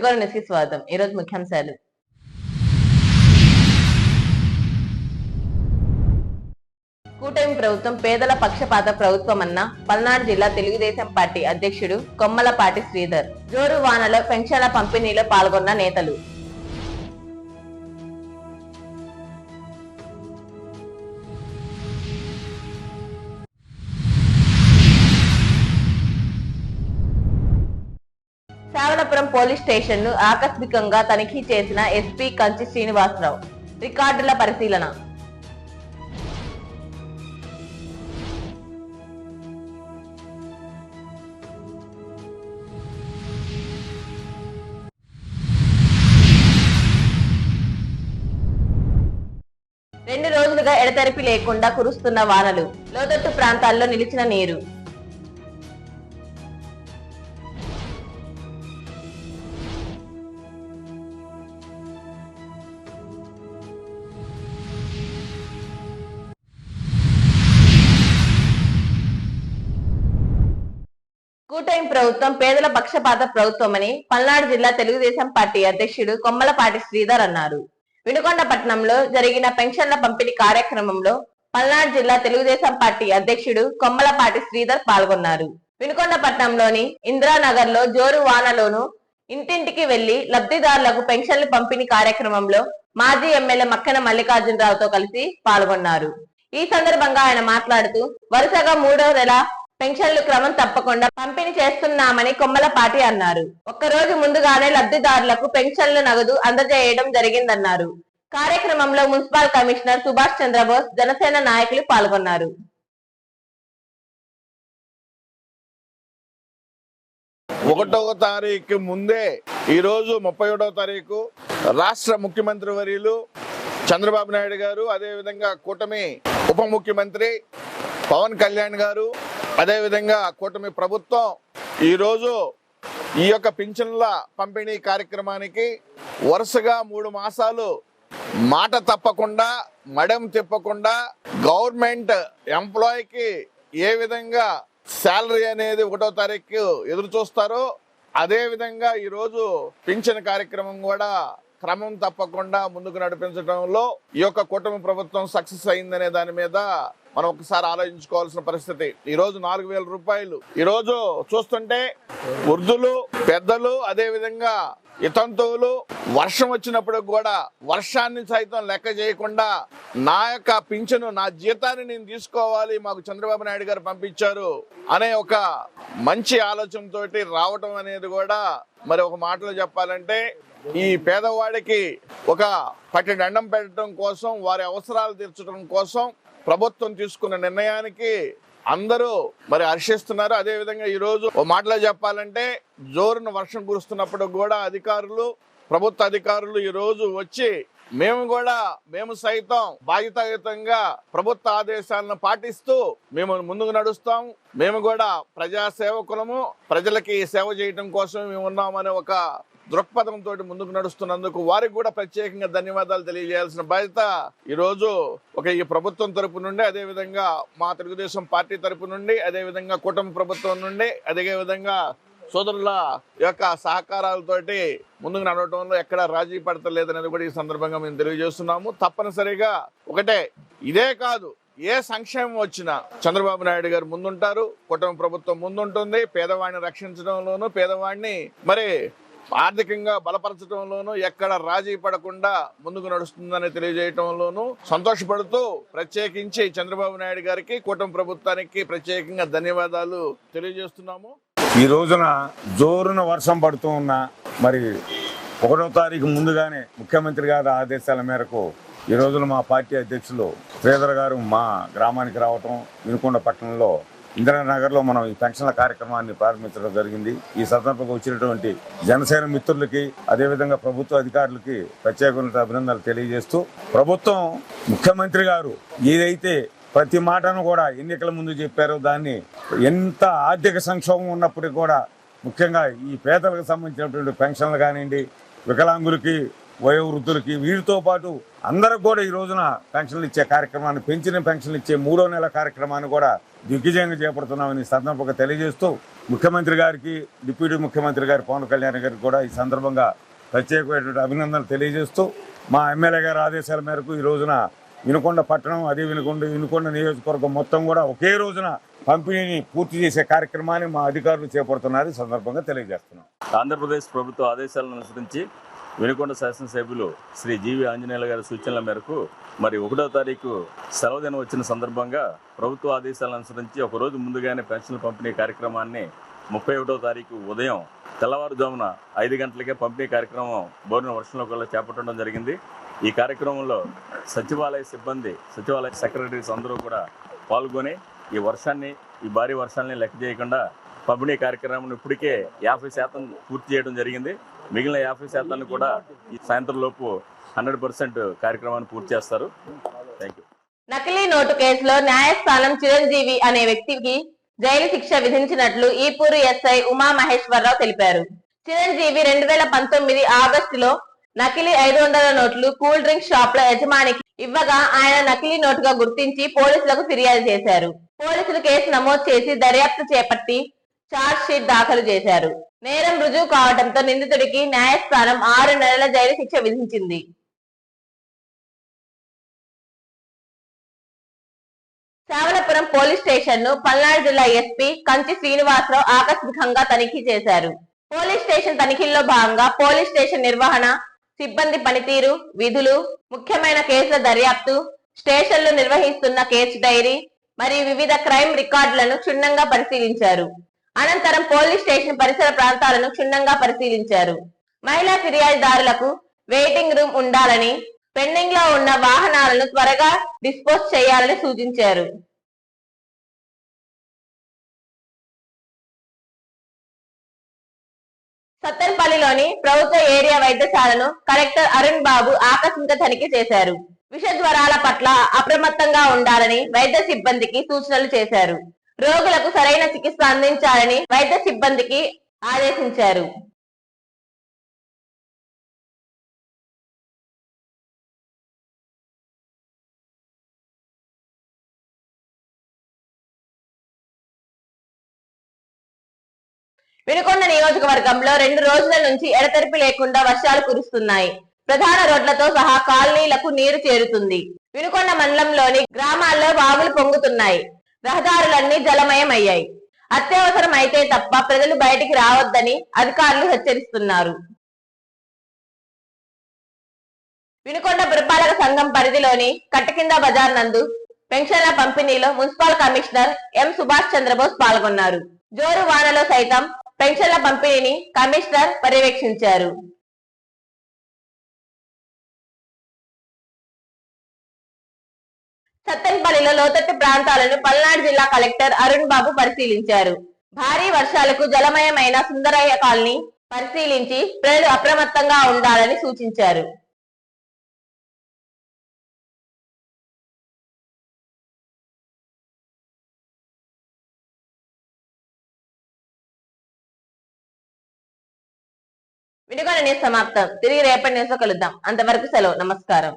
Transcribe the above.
నమస్కారం న్యూస్కి స్వాగతం ఈరోజు ముఖ్యాంశాలు కూటమి ప్రభుత్వం పేదల పక్షపాత ప్రభుత్వమన్న పల్నాడు జిల్లా తెలుగుదేశం పార్టీ అధ్యక్షుడు కొమ్మలపాటి శ్రీధర్. జోరు వానలో పెన్షన్ల పంపిణీలో పాల్గొన్న నేతలు. పోలీస్ స్టేషన్ను ఆకస్మికంగా తనిఖీ చేసిన ఎస్పీ కంచి శ్రీనివాసరావు. రికార్డుల పరిశీలన. రెండు రోజులుగా ఎడతెరిపి లేకుండా కురుస్తున్న వానలు లోతట్టు ప్రాంతాల్లో నిలిచిన నీరు. కూటమి ప్రభుత్వం పేదల పక్షపాత ప్రభుత్వమని పల్నాడు జిల్లా తెలుగుదేశం పార్టీ అధ్యక్షుడు కొమ్మలపాటి శ్రీధర్ అన్నారు. వినుకొండ పట్టణంలో జరిగిన పెన్షన్ల పంపిణీ కార్యక్రమంలో పల్నాడు జిల్లా తెలుగుదేశం పార్టీ అధ్యక్షుడు కొమ్మలపాటి శ్రీధర్ పాల్గొన్నారు. వినుకొండ పట్టణంలోని ఇందిరానగర్లో జోరు వానలోను ఇంటింటికి వెళ్ళి లబ్ధిదారులకు పెన్షన్లు పంపిణీ కార్యక్రమంలో మాజీ ఎమ్మెల్యే మక్కన మల్లికార్జునరావుతో కలిసి పాల్గొన్నారు. ఈ సందర్భంగా ఆయన మాట్లాడుతూ వరుసగా మూడో నెల పెన్షన్లు క్రమం తప్పకుండా పంపిణీ చేస్తున్నామని కొమ్మలపాటి అన్నారు. ఒక్కరోజు ముందుగానే లబ్ధిదారులకు పెన్షన్లు నగదు అందజేయడం జరిగిందన్నారు. కార్యక్రమంలో మున్సిపల్ కమిషనర్ సుభాష్ చంద్రబోస్ జనసేన నాయకులు పాల్గొన్నారు. ఒకటవ తారీఖు ముందే ఈరోజు ముప్పై ఒకటవ తారీఖు రాష్ట్ర ముఖ్యమంత్రి వర్యులు చంద్రబాబు నాయుడు గారు అదేవిధంగా కూటమి ఉప ముఖ్యమంత్రి పవన్ కళ్యాణ్ గారు అదేవిధంగా కూటమి ప్రభుత్వం ఈరోజు ఈ యొక్క పింఛన్ల పంపిణీ కార్యక్రమానికి వరుసగా మూడు మాసాలు మాట తప్పకుండా మడం తిప్పకుండా గవర్నమెంట్ ఎంప్లాయీకి ఏ విధంగా శాలరీ అనేది ఒకటో తారీఖు ఎదురు చూస్తారో అదేవిధంగా ఈరోజు పింఛన్ కార్యక్రమం కూడా క్రమం తప్పకుండా ముందుకు నడిపించడంలో ఈ యొక్క కూటమి ప్రభుత్వం సక్సెస్ అయిందనే దాని మీద మనం ఒకసారి ఆలోచించుకోవాల్సిన పరిస్థితి. ఈ రోజు నాలుగు వేల రూపాయలు. ఈ రోజు చూస్తుంటే వృద్ధులు పెద్దలు అదే విధంగా ఇతంతువులు వర్షం వచ్చినప్పుడు కూడా వర్షాన్ని సైతం లెక్క చేయకుండా నా యొక్క పింఛను నా జీతాన్ని నేను తీసుకోవాలి మాకు చంద్రబాబు నాయుడు గారు పంపించారు అనే ఒక మంచి ఆలోచనతోటి రావటం అనేది కూడా మరి ఒక మాటలో చెప్పాలంటే ఈ పేదవాడికి ఒక పట్టి దండం పెట్టడం కోసం వారి అవసరాలు తీర్చడం కోసం ప్రభుత్వం తీసుకున్న నిర్ణయానికి అందరూ మరి హర్షిస్తున్నారు. అదేవిధంగా ఈరోజు ఓ మాటలో చెప్పాలంటే జోరును వర్షం కురుస్తున్నప్పుడు కూడా అధికారులు ప్రభుత్వ అధికారులు ఈరోజు వచ్చి మేము కూడా మేము సైతం బాధ్యతాయుతంగా ప్రభుత్వ ఆదేశాలను పాటిస్తూ మేము ముందుకు నడుస్తాం. మేము కూడా ప్రజా సేవకులము ప్రజలకి సేవ చేయడం కోసం మేము ఉన్నామనే ఒక దృక్పథంతో ముందుకు నడుస్తున్నందుకు వారికి కూడా ప్రత్యేకంగా ధన్యవాదాలు తెలియజేయాల్సిన బాధ్యత ఈరోజు ఒక ఈ ప్రభుత్వం తరపు నుండి అదే విధంగా మా తెలుగుదేశం పార్టీ తరపు నుండి అదే విధంగా కూటమి ప్రభుత్వం నుండి అదే విధంగా సోదరుల యొక్క సహకారాలతోటి ముందుకు నడవటంలో ఎక్కడ రాజీ పడతలేదనేది కూడా ఈ సందర్భంగా మేము తెలియజేస్తున్నాము. తప్పనిసరిగా ఒకటే ఇదే కాదు ఏ సంక్షేమం వచ్చినా చంద్రబాబు నాయుడు గారు ముందుంటారు కుటుంబ ప్రభుత్వం ముందుంటుంది పేదవాడిని రక్షించడంలోనూ పేదవాడిని మరి ఆర్థికంగా బలపరచడంలోనూ ఎక్కడ రాజీ పడకుండా ముందుకు నడుస్తుందని తెలియజేయటంలోనూ సంతోషపడుతూ ప్రత్యేకించి చంద్రబాబు నాయుడు గారికి కూటమి ప్రభుత్వానికి ప్రత్యేకంగా ధన్యవాదాలు తెలియజేస్తున్నాము. ఈ రోజున జోరున వర్షం పడుతూ ఉన్న మరి ఒకటో తారీఖు ముందుగానే ముఖ్యమంత్రి గారి ఆదేశాల మేరకు ఈ రోజున మా పార్టీ అధ్యక్షులు శ్రీధర్ గారు మా గ్రామానికి రావటం వినుకొండ పట్టణంలో ఇందిరానగర్లో మనం ఈ పెన్షన్ల కార్యక్రమాన్ని ప్రారంభించడం జరిగింది. ఈ సందర్భంగా వచ్చినటువంటి జనసేన మిత్రులకి అదేవిధంగా ప్రభుత్వ అధికారులకి ప్రత్యేకమైన అభినందనలు తెలియజేస్తూ ప్రభుత్వం ముఖ్యమంత్రి గారు ఏదైతే ప్రతి మాటను కూడా ఎన్నికల ముందు చెప్పారో దాన్ని ఎంత ఆర్థిక సంక్షోభం ఉన్నప్పటికీ కూడా ముఖ్యంగా ఈ పేదలకు సంబంధించినటువంటి పెన్షన్లు కానివ్వండి వికలాంగులకి వయోవృద్ధులకి వీరితో పాటు అందరికి కూడా ఈ రోజున పెన్షన్లు ఇచ్చే కార్యక్రమాన్ని పెంచిన పెన్షన్లు ఇచ్చే మూడో నెల కార్యక్రమాన్ని కూడా దిగ్విజయంగా చేపడుతున్నామని సందర్భంగా తెలియజేస్తూ ముఖ్యమంత్రి గారికి డిప్యూటీ ముఖ్యమంత్రి గారి పవన్ కళ్యాణ్ గారికి కూడా ఈ సందర్భంగా ప్రత్యేకమైనటువంటి అభినందనలు తెలియజేస్తూ మా ఎమ్మెల్యే గారి ఆదేశాల మేరకు ఈ రోజున వినుకొండ పట్టణం అదే వినుకొండ వినుకొండ నియోజకవర్గం మొత్తం కూడా ఒకే రోజున పంపిణీని పూర్తి చేసే కార్యక్రమాన్ని మా అధికారులు చేపడుతున్నారు సందర్భంగా తెలియజేస్తున్నాం. ఆంధ్రప్రదేశ్ ప్రభుత్వ ఆదేశాలను అనుసరించి వినుకొండ శాసనసభ్యులు శ్రీ జీవి ఆంజనేయుల గారి సూచనల మేరకు మరి ఒకటో తారీఖు సెలవు దినం వచ్చిన సందర్భంగా ప్రభుత్వ ఆదేశాలను అనుసరించి ఒకరోజు ముందుగానే పెన్షన్ల పంపిణీ కార్యక్రమాన్ని ముప్పై ఒకటో తారీఖు ఉదయం తెల్లవారుజామున ఐదు గంటలకే పంపిణీ కార్యక్రమం బోరిన వర్షంలో కూడా చేపట్టడం జరిగింది. ఈ కార్యక్రమంలో సచివాలయ సిబ్బంది సచివాలయ సెక్రటరీస్ అందరూ కూడా పాల్గొని ఈ వర్షాన్ని ఈ భారీ వర్షాన్ని లెక్క చేయకుండా పంపిణీ కార్యక్రమం ఇప్పటికే యాభై శాతం పూర్తి చేయడం జరిగింది. మిగిలిన యాభై శాతాన్ని కూడా ఈ సాయంత్రం లోపు హండ్రెడ్ పర్సెంట్ కార్యక్రమాన్ని పూర్తి చేస్తారు. థ్యాంక్ యూ నకిలీ నోటు కేసులో న్యాయస్థానం చిరంజీవి అనే వ్యక్తికి జైలు శిక్ష విధించినట్లు ఈపూరు ఎస్ఐ ఉమా మహేశ్వరరావు తెలిపారు. చిరంజీవి రెండు వేల పంతొమ్మిది ఆగస్టులో నకిలీ ఐదు వందల నోట్లు కూల్ డ్రింక్ షాప్ ల యజమానికి ఇవ్వగా ఆయన నకిలీ నోటుగా గుర్తించి పోలీసులకు ఫిర్యాదు చేశారు. పోలీసులు కేసు నమోదు చేసి దర్యాప్తు చేపట్టి చార్జ్ షీట్ దాఖలు చేశారు. నేరం రుజువు కావడంతో నిందితుడికి న్యాయస్థానం ఆరు నెలల జైలు శిక్ష విధించింది. శ్రావణపురం పోలీస్ స్టేషన్ను పల్నాడు జిల్లా ఎస్పీ కంచి శ్రీనివాసరావు ఆకస్మికంగా తనిఖీ చేశారు. పోలీస్ స్టేషన్ తనిఖీల్లో భాగంగా పోలీస్ స్టేషన్ నిర్వహణ సిబ్బంది పనితీరు విధులు ముఖ్యమైన కేసుల దర్యాప్తు స్టేషన్లు నిర్వహిస్తున్న కేసు డైరీ మరియు వివిధ క్రైమ్ రికార్డులను క్షుణ్ణంగా పరిశీలించారు. అనంతరం పోలీస్ స్టేషన్ పరిసర ప్రాంతాలను క్షుణ్ణంగా పరిశీలించారు. మహిళా ఫిర్యాదుదారులకు వెయిటింగ్ రూమ్ ఉండాలని పెండింగ్లో ఉన్న వాహనాలను త్వరగా డిస్పోజ్ చేయాలని సూచించారు. సత్తెనపల్లిలోని ప్రభుత్వ ఏరియా వైద్యశాలను కలెక్టర్ అరుణ్ బాబు ఆకస్మిక తనిఖీ చేశారు. విష జ్వరాల పట్ల అప్రమత్తంగా ఉండాలని వైద్య సిబ్బందికి సూచనలు చేశారు. రోగులకు సరైన చికిత్స అందించాలని వైద్య సిబ్బందికి ఆదేశించారు. వినుకొండ నియోజకవర్గంలో రెండు రోజుల నుంచి ఎడతెరిపి లేకుండా వర్షాలు కురుస్తున్నాయి. ప్రధాన రోడ్లతో సహా కాలనీలకు నీరు చేరుతుంది. వినుకొండ మండలంలోని గ్రామాల్లో వాగులు పొంగుతున్నాయి. రహదారులన్నీ జలమయం అయ్యాయి అత్యవసరం అయితే తప్ప ప్రజలు బయటికి రావద్దని అధికారులు హెచ్చరిస్తున్నారు. వినుకొండ పురపాలక సంఘం పరిధిలోని కట్టకింద బజార్ నందు పెన్షన్ల పంపిణీలో municipal commissioner M Subhash Chandrabose పాల్గొన్నారు. జోరు వానలో సైతం పెన్షన్ల పంపిణీని కమిషనర్ పర్యవేక్షించారు. సత్తెనపల్లిలో లోతట్టు ప్రాంతాలను పల్నాడు జిల్లా కలెక్టర్ అరుణ్ బాబు పరిశీలించారు. భారీ వర్షాలకు జలమయమైన సుందరయ్య కాలనీ పరిశీలించి ప్రజలు అప్రమత్తంగా ఉండాలని సూచించారు. వినుకొండ న్యూస్ సమాప్తం. తిరిగి రేపటి న్యూస్ కలుద్దాం. అంతవరకు సెలవు. నమస్కారం.